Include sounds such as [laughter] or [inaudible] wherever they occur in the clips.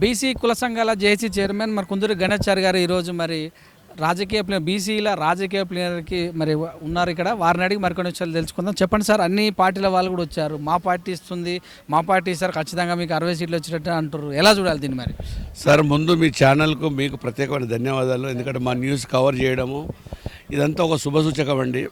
BC కుల సంఘాల జేసీ chairman మరి కుందూరు గణేశారి గారు ఈరోజు మరి రాజకీయ ప్లేయర్ బీసీల రాజకీయ ప్లేయర్కి మరి ఉన్నారు ఇక్కడ. వారిని అడిగి మరికొన్ని విషయాలు తెలుసుకుందాం. చెప్పండి సార్ అన్ని పార్టీల వాళ్ళు కూడా వచ్చారు. మా పార్టీ ఇస్తుంది మా పార్టీ సార్ ఖచ్చితంగా మీకు అరవై సీట్లు వచ్చినట్టు అంటారు ఎలా చూడాలి దీన్ని మరి? సార్ ముందు మీ ఛానల్కు మీకు ప్రత్యేకమైన ధన్యవాదాలు. ఎందుకంటే మా న్యూస్ కవర్ చేయడము ఇదంతా ఒక శుభసూచకం అండి.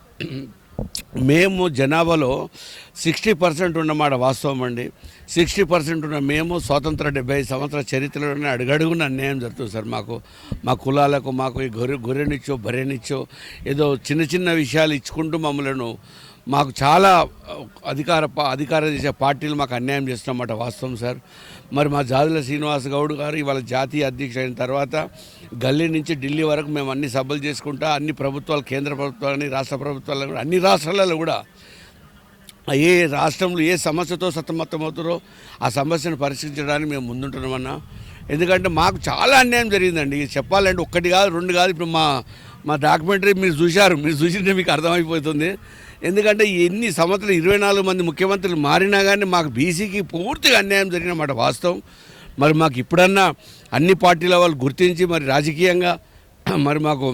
మేము జనాభాలో సిక్స్టీ పర్సెంట్ ఉన్నమాట వాస్తవం అండి. సిక్స్టీ పర్సెంట్ ఉన్న మేము స్వాతంత్ర డెబ్బై సంవత్సరాల చరిత్రలోనే అడుగడుగున అన్యాయం జరుగుతుంది సార్. మాకు మా కులాలకు మాకు ఈ గొర్రె గొర్రెనిచ్చో బర్రెనిచ్చో ఏదో చిన్న చిన్న విషయాలు ఇచ్చుకుంటూ మమ్మలను మాకు చాలా అధికార అధికార అధికారం చేసే పార్టీలు మాకు అన్యాయం చేస్తున్నమాట వాస్తవం సార్. మరి మా జాదుల శ్రీనివాస్ గౌడ్ గారు ఇవాళ జాతీయ అధ్యక్షు అయిన తర్వాత గల్లీ నుంచి ఢిల్లీ వరకు మేము అన్ని సభలు చేసుకుంటా అన్ని ప్రభుత్వాలు కేంద్ర ప్రభుత్వాలని రాష్ట్ర ప్రభుత్వాలను కూడా అన్ని రాష్ట్రాలలో కూడా ఏ రాష్ట్రంలో ఏ సమస్యతో సతమతమవుతారో ఆ సమస్యను పరిష్కరించడానికి మేము ముందుంటున్నామన్నా. ఎందుకంటే మాకు చాలా అన్యాయం జరిగిందండి. ఇది చెప్పాలంటే ఒక్కటి కాదు రెండు కాదు. ఇప్పుడు మా మా డాక్యుమెంటరీ మీరు చూశారు మీరు చూసింటే మీకు అర్థమైపోతుంది. ఎందుకంటే ఎన్ని సంవత్సరాలు ఇరవై నాలుగు మంది ముఖ్యమంత్రులు మారినా కానీ మాకు బీసీకి పూర్తిగా అన్యాయం జరిగినమాట వాస్తవం. మరి మాకు ఇప్పుడన్నా అన్ని పార్టీల వాళ్ళు గుర్తించి మరి రాజకీయంగా [clears throat] మరి మాకు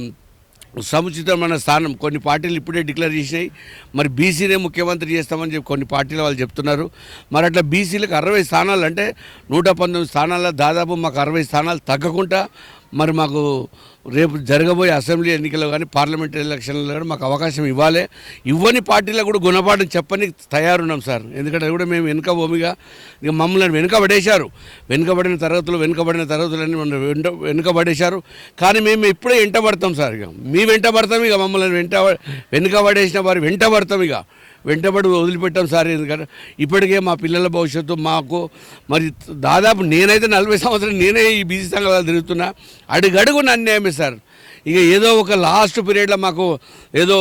సముచితమైన స్థానం కొన్ని పార్టీలు ఇప్పుడే డిక్లేర్ చేసినాయి. మరి బీసీనే ముఖ్యమంత్రి చేస్తామని చెప్పి కొన్ని పార్టీల వాళ్ళు చెప్తున్నారు. మరి అట్లా బీసీలకు అరవై స్థానాలు అంటే నూట పంతొమ్మిది స్థానాల్లో దాదాపు మాకు అరవై స్థానాలు తగ్గకుండా మరి మాకు రేపు జరగబోయే అసెంబ్లీ ఎన్నికల్లో కానీ పార్లమెంట్ ఎలక్షన్లో కానీ మాకు అవకాశం ఇవ్వాలి. ఇవ్వని పార్టీలో కూడా గుణపాఠం చెప్పని తయారున్నాం సార్. ఎందుకంటే అది కూడా మేము వెనుక భూమిగా ఇక మమ్మల్ని వెనుకబడేశారు వెనుకబడిన తరగతులు వెనుకబడిన తరగతులన్నీ మనం వెంట వెనుకబడేశారు కానీ మేము ఇప్పుడే వెంటబడతాం సార్ ఇక. మీ వెంటబడతాం ఇక మమ్మల్ని వెంట వెనుకబడేసిన వారు వెంటబడతాం ఇక. వెంటబడి వదిలిపెట్టాం సార్ ఎందుకంటే ఇప్పటికే మా పిల్లల భవిష్యత్తు మాకు మరి దాదాపు నేనైతే నలభై సంవత్సరం నేనే ఈ బీసీ సంఘాలు తిరుగుతున్నా. అడుగడుగున అన్యాయమే సార్. ఇక ఏదో ఒక లాస్ట్ పీరియడ్లో మాకు ఏదో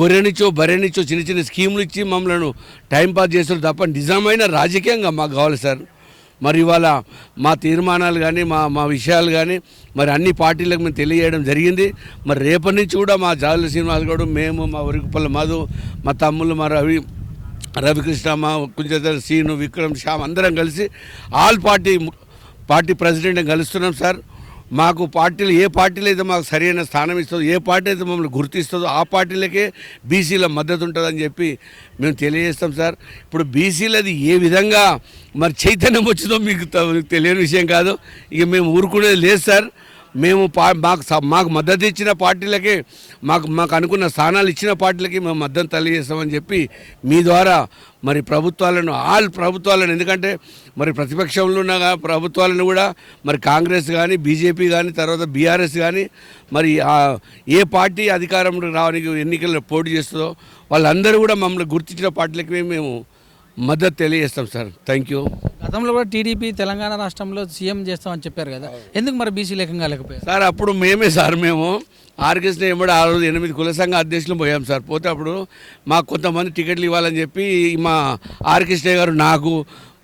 గొర్రెనిచ్చో బర్రెనిచ్చో చిన్న చిన్న స్కీములు ఇచ్చి మమ్మల్ని టైంపాస్ చేస్తారు తప్ప నిజమైన రాజకీయంగా మాకు కావాలి సార్. మరి ఇవాళ మా తీర్మానాలు కానీ మా మా విషయాలు కానీ మరి అన్ని పార్టీలకు మేము తెలియజేయడం జరిగింది. మరి రేపటి నుంచి కూడా మా జాలి శ్రీనివాస్ గౌడ్ మేము మా ఉరికుపల్ల మధు మా తమ్ముళ్ళు మా రవి రవికృష్ణ మా కుంజధర్ సీను విక్రమ్ శ్యామ్ అందరం కలిసి ఆల్ పార్టీ పార్టీ ప్రెసిడెంట్ కలుస్తున్నాం సార్. మాకు పార్టీలు ఏ పార్టీలు అయితే మాకు సరైన స్థానం ఇస్తుందో ఏ పార్టీ అయితే మమ్మల్ని గుర్తిస్తుందో ఆ పార్టీలకే బీసీల మద్దతు ఉంటుందని చెప్పి మేము తెలియజేస్తాం సార్. ఇప్పుడు బీసీలది ఏ విధంగా మరి చైతన్యం వచ్చిందో మీకు తెలియని విషయం కాదు. ఇక మేము ఊరుకునేది లేదు సార్. మేము పా మాకు మాకు మద్దతు ఇచ్చిన పార్టీలకే మాకు మాకు అనుకున్న స్థానాలు ఇచ్చిన పార్టీలకి మేము మద్దతు తెలియజేస్తామని చెప్పి మీ ద్వారా మరి ప్రభుత్వాలను ఆల్ ప్రభుత్వాలను ఎందుకంటే మరి ప్రతిపక్షంలో ఉన్న ప్రభుత్వాలను కూడా మరి కాంగ్రెస్ కానీ బీజేపీ కానీ తర్వాత బీఆర్ఎస్ కానీ మరి ఏ పార్టీ అధికారంలో రావడానికి ఎన్నికల్లో పోటీ చేస్తుందో వాళ్ళందరూ కూడా మమ్మల్ని గుర్తించిన పార్టీలకి మేము మద్దతు తెలియజేస్తాం సార్. Thank you. గతంలో కూడా టీడీపీ తెలంగాణ రాష్ట్రంలో సీఎం చేస్తామని చెప్పారు కదా. ఎందుకు మరి బీసీ లేఖంగా లేకపోయారు? సార్ అప్పుడు మేమే సార్ మేము ఆర్కెస్ట్రా ఎంబడి ఆ రోజు ఎనిమిది కుల సంఘ అధ్యక్షులు పోయాం సార్. పోతే అప్పుడు మాకు కొంతమంది టికెట్లు ఇవ్వాలని చెప్పి మా ఆర్కెస్ట్రా గారు నాకు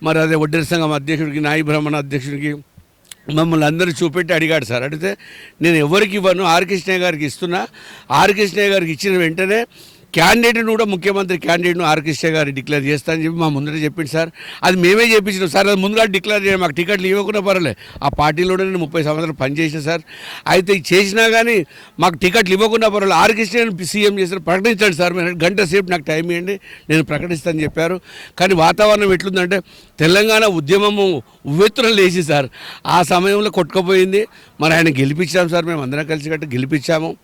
మరి అదే వడ్డేర సంఘం అధ్యక్షుడికి నాయి బ్రహ్మణ అధ్యక్షుడికి మమ్మల్ని అందరూ చూపెట్టి అడిగాడు సార్. అడిగితే నేను ఎవరికి ఇవ్వను ఆర్కృష్ణయ్య గారికి ఇస్తున్నా. ఆర్కృష్ణయ్య గారికి ఇచ్చిన వెంటనే క్యాండిడేట్ను కూడా ముఖ్యమంత్రి క్యాండిడేట్ను ఆర్కృష్ణ గారు డిక్లేర్ చేస్తానని చెప్పి మా ముందర చెప్పింది సార్. అది మేమే చెప్పించినాం సార్. అది ముందుగా డిక్లేర్ చేయాలి. మాకు టికెట్లు ఇవ్వకుండా పర్వాలేదు ఆ పార్టీలోనే నేను ముప్పై సంవత్సరాలు పనిచేసిన సార్. అయితే ఇది చేసినా కానీ మాకు టికెట్లు ఇవ్వకుండా పర్వాలేదు ఆర్కృష్ణ సీఎం చేసిన ప్రకటించండి సార్. మీరు గంట సేపు నాకు టైం ఇవ్వండి. నేను ప్రకటిస్తానని చెప్పారు. కానీ వాతావరణం ఎట్లుందంటే తెలంగాణ ఉద్యమము ఉవ్వెత్తున లేచి సార్. ఆ సమయంలో కొట్టుకుపోయింది. మరి ఆయన గెలిపించాం సార్. మేము అందరం కలిసి కట్టి గెలిపించాము.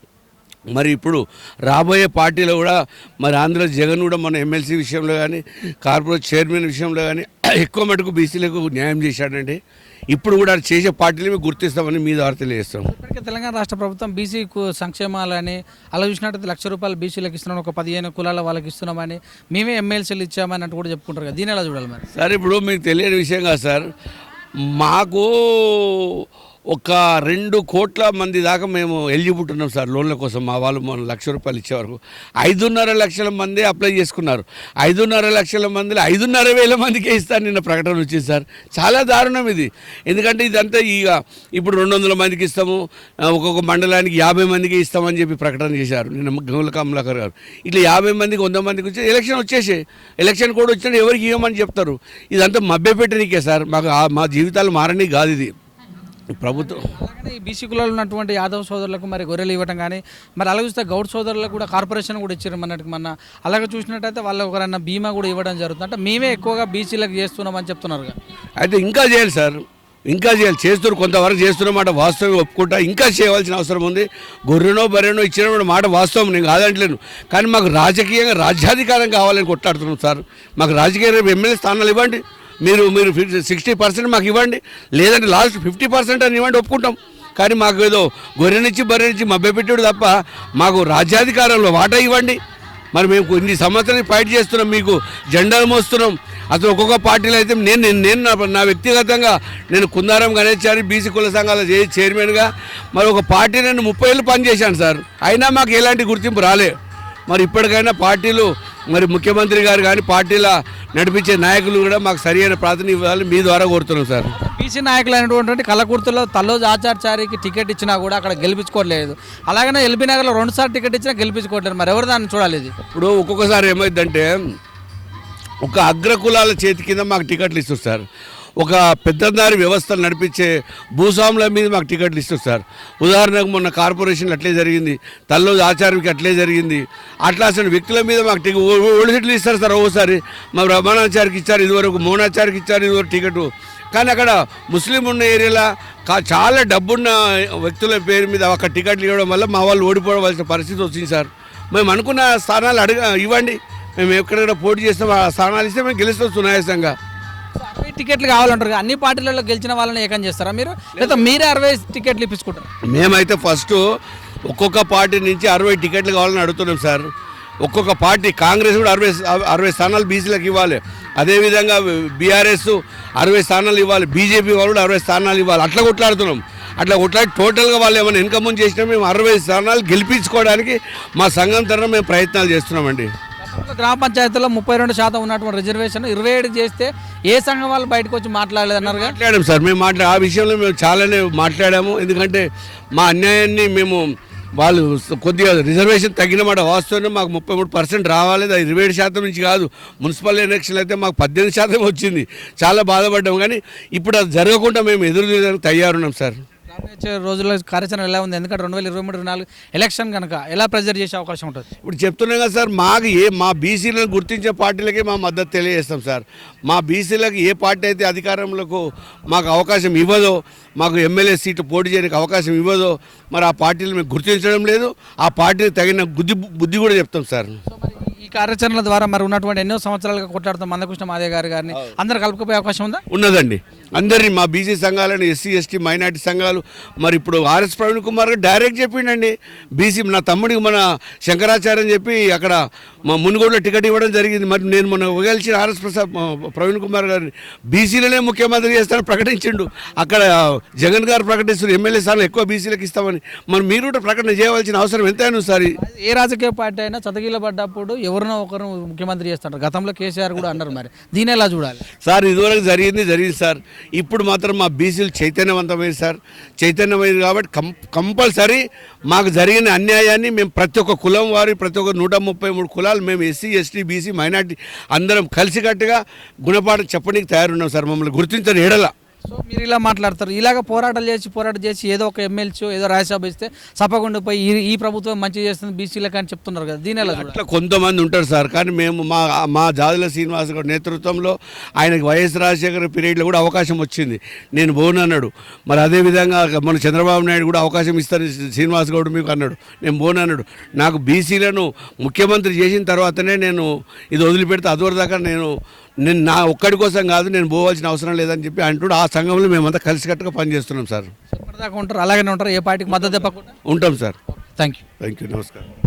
మరి ఇప్పుడు రాబోయే పార్టీలో కూడా మరి ఆంధ్ర జగన్ కూడా మన ఎమ్మెల్సీ విషయంలో కానీ కార్పొరేట్ చైర్మన్ విషయంలో కానీ ఎక్కువ మటుకు బీసీలకు న్యాయం చేశాడండి ఇప్పుడు కూడా చేసే పార్టీలు మేము గుర్తిస్తామని మీ ద్వారా తెలియజేస్తాం ఇప్పటికే తెలంగాణ రాష్ట్ర ప్రభుత్వం బీసీ సంక్షేమాలని అలా చూసినట్టయితే లక్ష రూపాయలు బీసీలకు ఇస్తున్నాం ఒక పదిహేను కులాల వాళ్ళకి ఇస్తున్నామని మేమే ఎమ్మెల్సీలు ఇచ్చామని అంటూ కూడా చెప్పుకుంటారు కదా. దీని ఎలా చూడాలి మరి? సార్ ఇప్పుడు మీకు తెలియని విషయం కాదు సార్. మాకు ఒక రెండు కోట్ల మంది దాకా మేము ఎలిజిబుల్ ఉన్నాం సార్ లోన్ల కోసం. మా వాళ్ళు మన లక్ష రూపాయలు ఇచ్చే వరకు ఐదున్నర లక్షల మంది అప్లై చేసుకున్నారు. ఐదున్నర లక్షల మందిలో ఐదున్నర వేల మందికే ఇస్తాను నిన్న ప్రకటన వచ్చింది సార్. చాలా దారుణం ఇది. ఎందుకంటే ఇదంతా ఇక ఇప్పుడు రెండు వందల మందికి ఇస్తాము ఒక్కొక్క మండలానికి యాభై మందికి ఇస్తామని చెప్పి ప్రకటన చేశారు నిన్న గంగుల కమలాకర్ గారు. ఇట్లా యాభై మందికి వంద మందికి వచ్చి ఎలక్షన్ వచ్చేసే ఎలక్షన్ కూడా వచ్చినా ఎవరికి ఇవ్వమని చెప్తారు? ఇదంతా మభ్యపెట్టనికే సార్. మాకు మా జీవితాలు మారని కాదు ఇది. ప్రభుత్వం ఈ బీసీ కులాలు ఉన్నటువంటి యాదవ్ సోదరులకు మరి గొర్రెలు ఇవ్వటం కానీ మరి అలాగే చూస్తే గౌడ్ సోదరులకు కూడా కార్పొరేషన్ కూడా ఇచ్చారు మనకి మన అలాగే చూసినట్టయితే వాళ్ళు ఒకరన్నా బీమా కూడా ఇవ్వడం జరుగుతుంది. అంటే మేమే ఎక్కువగా బీసీలకు చేస్తున్నామని చెప్తున్నారు. అయితే ఇంకా చేయాలి సార్. ఇంకా చేయాలి. చేస్తున్నారు కొంతవరకు చేస్తున్నమాట వాస్తవం ఒప్పుకుంటా. ఇంకా చేయవలసిన అవసరం ఉంది. గొర్రెనో బర్రెనో ఇచ్చిన మాట వాస్తవం నేను కాదంటలేను. కానీ మాకు రాజకీయంగా రాజ్యాధికారం కావాలని కొట్లాడుతున్నాం సార్. మాకు రాజకీయ ఎమ్మెల్యే స్థానాలు ఇవ్వండి. మీరు మీరు సిక్స్టీ పర్సెంట్ మాకు ఇవ్వండి. లేదంటే లాస్ట్ ఫిఫ్టీ పర్సెంట్ అని ఇవ్వండి ఒప్పుకుంటాం. కానీ మాకు ఏదో గొర్రెనిచ్చి బర్రెనిచ్చి మభ్యపెట్టాడు తప్ప మాకు రాజ్యాధికారంలో వాటా ఇవ్వండి. మరి మేము ఇన్ని సంవత్సరాలు ఫైట్ చేస్తున్నాం మీకు జెండాలు మోస్తున్నాం. అసలు ఒక్కొక్క పార్టీలో అయితే నేను నేను నా- వ్యక్తిగతంగా నేను కుందారం గణేశారి బీసీ కుల సంఘాల చైర్మన్గా మరి ఒక పార్టీ నేను ముప్పై ఏళ్ళు పనిచేశాను సార్. అయినా మాకు ఎలాంటి గుర్తింపు రాలే. మరి ఇప్పటికైనా పార్టీలు మరి ముఖ్యమంత్రి గారు కానీ పార్టీల నడిపించే నాయకులు కూడా మాకు సరైన ప్రాధాన్యత ఇవ్వాలి మీ ద్వారా కోరుతున్నాం సార్. బీసీ నాయకులు అయినటువంటి కలకుర్తిలో తల్లోజు ఆచార్యారికి టికెట్ ఇచ్చినా కూడా అక్కడ గెలిపించుకోవట్లేదు అలాగనే ఎల్బీ నగర్లో రెండుసార్లు టికెట్ ఇచ్చినా గెలిపించుకోవట్లేదు. మరి ఎవరు దాన్ని చూడాలి ఇది? ఇప్పుడు ఒక్కొక్కసారి ఏమైందంటే ఒక అగ్రకులాల చేతి కింద మాకు టికెట్లు ఇస్తారు. సార్ ఒక పెద్దదారి వ్యవస్థలు నడిపించే భూస్వాముల మీద మాకు టికెట్లు ఇస్తారు సార్. ఉదాహరణకు మొన్న కార్పొరేషన్లు అట్లే జరిగింది తల్లోజు ఆచార్యకి అట్లే జరిగింది. అట్లా అసలు వ్యక్తుల మీద మాకు టికెట్ ఓడి ఇస్తారు సార్ ఓసారి. మా రమణాచారికి ఇచ్చారు ఇదివరకు మోనాచార్యకి ఇచ్చారు ఇదివరకు టికెట్. కానీ అక్కడ ముస్లిం ఉన్న ఏరియాలో కా చాలా డబ్బున్న వ్యక్తుల పేరు మీద ఒక టికెట్లు ఇవ్వడం వల్ల మా వాళ్ళు ఓడిపోవలసిన పరిస్థితి వచ్చింది సార్. మేము అనుకున్న స్థానాలు అడగ ఇవ్వండి. మేము ఎక్కడెక్కడ పోటీ చేస్తాం ఆ స్థానాలు ఇస్తే మేము గెలుస్తాం సునాయాసంగా. టికెట్లు కావాలంటారు అన్ని పార్టీలలో గెలిచిన వాళ్ళని ఏకం చేస్తారా మీరు? లేదా. మీరే అరవై టికెట్లు ఇప్పించుకుంటారు? మేమైతే ఫస్ట్ ఒక్కొక్క పార్టీ నుంచి అరవై టికెట్లు కావాలని అడుగుతున్నాం సార్. ఒక్కొక్క పార్టీ కాంగ్రెస్ కూడా అరవై అరవై స్థానాలు బీసీలకు ఇవ్వాలి. అదేవిధంగా బీఆర్ఎస్ అరవై స్థానాలు ఇవ్వాలి బీజేపీ వాళ్ళు కూడా అరవై స్థానాలు ఇవ్వాలి. అట్లా కొట్లాడుతున్నాం. అట్లా కొట్లాడి టోటల్గా వాళ్ళు ఏమైనా ఇన్కమ్ ముందు చేసినా మేము అరవై స్థానాలు గెలిపించుకోవడానికి మా సంఘం తరఫున మేము ప్రయత్నాలు చేస్తున్నామండి. గ్రామ పంచాయతీలో ముప్పై రెండు శాతం ఉన్నటువంటి రిజర్వేషన్ ఇరవై ఏడు చేస్తే ఏ సంఘం వాళ్ళు బయటకు వచ్చి మాట్లాడలేదన్నారు మాట్లాడాము సార్ మేము మాట్లా ఆ విషయంలో మేము చాలానే మాట్లాడాము. ఎందుకంటే మా అన్యాయాన్ని మేము వాళ్ళు కొద్దిగా రిజర్వేషన్ తగ్గిన మాట వాస్తవం మాకు ముప్పై మూడు పర్సెంట్ రావాలి అది ఇరవై ఏడు శాతం నుంచి కాదు. మున్సిపల్ ఎలక్షన్లు అయితే మాకు పద్దెనిమిది శాతం వచ్చింది. చాలా బాధపడ్డాం కానీ ఇప్పుడు అది జరగకుండా మేము ఎదురు చూడడానికి తయారున్నాం సార్. రాబోయే రోజుల్లో కార్యాచరణ ఎలా ఉంది? ఎందుకంటే రెండు వేల ఇరవై మూడు నాలుగు ఎలక్షన్ కనుక ఎలా ప్రెజర్ చేసే అవకాశం ఉంటుంది? ఇప్పుడు చెప్తున్నాం కదా సార్ మాకు ఏ మా బీసీలను గుర్తించే పార్టీలకే మా మద్దతు తెలియజేస్తాం సార్. మా బీసీలకు ఏ పార్టీ అయితే అధికారంలోకి మాకు అవకాశం ఇవ్వదో మాకు ఎమ్మెల్యే సీటు పోటీ చేయడానికి అవకాశం ఇవ్వదో మరి ఆ పార్టీలు మేము గుర్తించడం లేదు. ఆ పార్టీకి తగిన బుద్ధి బుద్ధి కూడా చెప్తాం సార్. ఈ కార్యాచరణ ద్వారా మరి ఉన్నటువంటి ఎన్నో సంవత్సరాలుగా కొట్లాడుతున్న మందకృష్ణ మాదే గారు గారిని అందరు కలుపుకుపోయే అవకాశం ఉందా? ఉన్నదండి. అందరినీ మా బీసీ సంఘాలను ఎస్సీ ఎస్టీ మైనార్టీ సంఘాలు మరి ఇప్పుడు ఆర్ఎస్ ప్రవీణ్ కుమార్ గారు డైరెక్ట్ చెప్పిండండి బీసీ నా తమ్ముడికి మన శంకరాచార్య చెప్పి అక్కడ మా మునుగోడులో టికెట్ ఇవ్వడం జరిగింది. మరి నేను మొన్న గెలిచిన ఆర్ఎస్ ప్రసాద్ ప్రవీణ్ కుమార్ గారిని బీసీలనే ముఖ్యమంత్రి చేస్తానని ప్రకటించిండు. అక్కడ జగన్ గారు ప్రకటిస్తున్నారు. ఎమ్మెల్యే స్థానం ఎక్కువ బీసీలకు ఇస్తామని. మరి మీరు కూడా ప్రకటన చేయవలసిన అవసరం ఎంతైనా సార్. ఏ రాజకీయ పార్టీ అయినా చతకీల పడ్డప్పుడు ఎవరినో ఒకరు ముఖ్యమంత్రి చేస్తారు గతంలో కేసీఆర్ కూడా అన్నారు మరి. దీని ఎలా చూడాలి? సార్ ఇదివరకు జరిగింది జరిగింది సార్. ఇప్పుడు మాత్రం మా బీసీలు చైతన్యవంతమైంది సార్. చైతన్యమైంది కాబట్టి కం కంపల్సరీ మాకు జరిగిన అన్యాయాన్ని మేము ప్రతి ఒక్క కులం వారి ప్రతి ఒక్క నూట ముప్పై మూడు కులాలు మేము ఎస్సీ ఎస్టీ బీసీ మైనార్టీ అందరం కలిసికట్టుగా గుణపాఠం చెప్పడానికి తయారున్నాం సార్ మమ్మల్ని గుర్తించని ఎడల. సో మీరు ఇలా మాట్లాడతారు. ఇలాగ పోరాటాలు చేసి పోరాటం చేసి ఏదో ఒక ఎమ్మెల్సీ ఏదో రాజ్యసభ ఇస్తే సపకుండా పోయి ఈ ప్రభుత్వం మంచి చేస్తుంది బీసీలకు అని చెప్తున్నారు కదా. దీని అట్లా కొంతమంది ఉంటారు సార్. కానీ మేము మా మా జాదుల శ్రీనివాస్ గారి నేతృత్వంలో ఆయనకి వైఎస్ రాజశేఖర పీరియడ్లో కూడా అవకాశం వచ్చింది. నేను బోను అన్నాడు. మరి అదేవిధంగా మన చంద్రబాబు నాయుడు కూడా అవకాశం ఇస్తాను శ్రీనివాస్ గౌడ్ మీకు అన్నాడు. నేను బోను అన్నాడు. నాకు బీసీలను ముఖ్యమంత్రి చేసిన తర్వాతనే నేను ఇది వదిలిపెడితే అదివరకు దాకా నేను నేను నా ఒక్కడి కోసం కాదు నేను పోవాల్సిన అవసరం లేదని చెప్పి అంటుడు. ఆ సంఘంలో మేమంతా కలిసికట్టుగా పనిచేస్తున్నాం సార్. ఉంటారు అలాగనే ఉంటారు ఏ పార్టీకి మద్దతు ఉంటాం sir. Thank you thank you నమస్కారం.